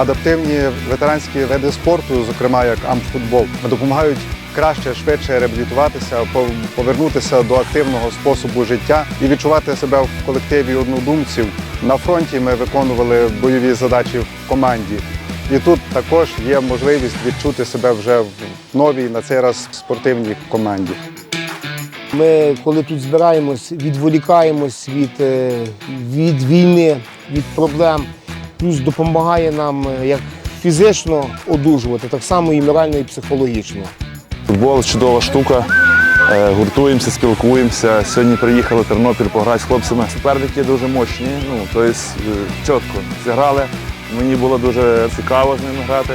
Адаптивні ветеранські види спорту, зокрема як амфутбол, допомагають краще, швидше реабілітуватися, повернутися до активного способу життя і відчувати себе в колективі однодумців. На фронті ми виконували бойові задачі в команді. І тут також є можливість відчути себе вже в новій на цей раз спортивній команді. Ми, коли тут збираємось, відволікаємось від, е, від війни, від проблем, плюс допомагає нам е, як фізично одужувати, так само і морально, і психологічно. Футбол чудова штука. Е, Гуртуємося, спілкуємося. Сьогодні приїхали в Тернопіль пограти з хлопцями. Суперники дуже мощні. Ну, тобто чітко зіграли. Мені було дуже цікаво з ними грати.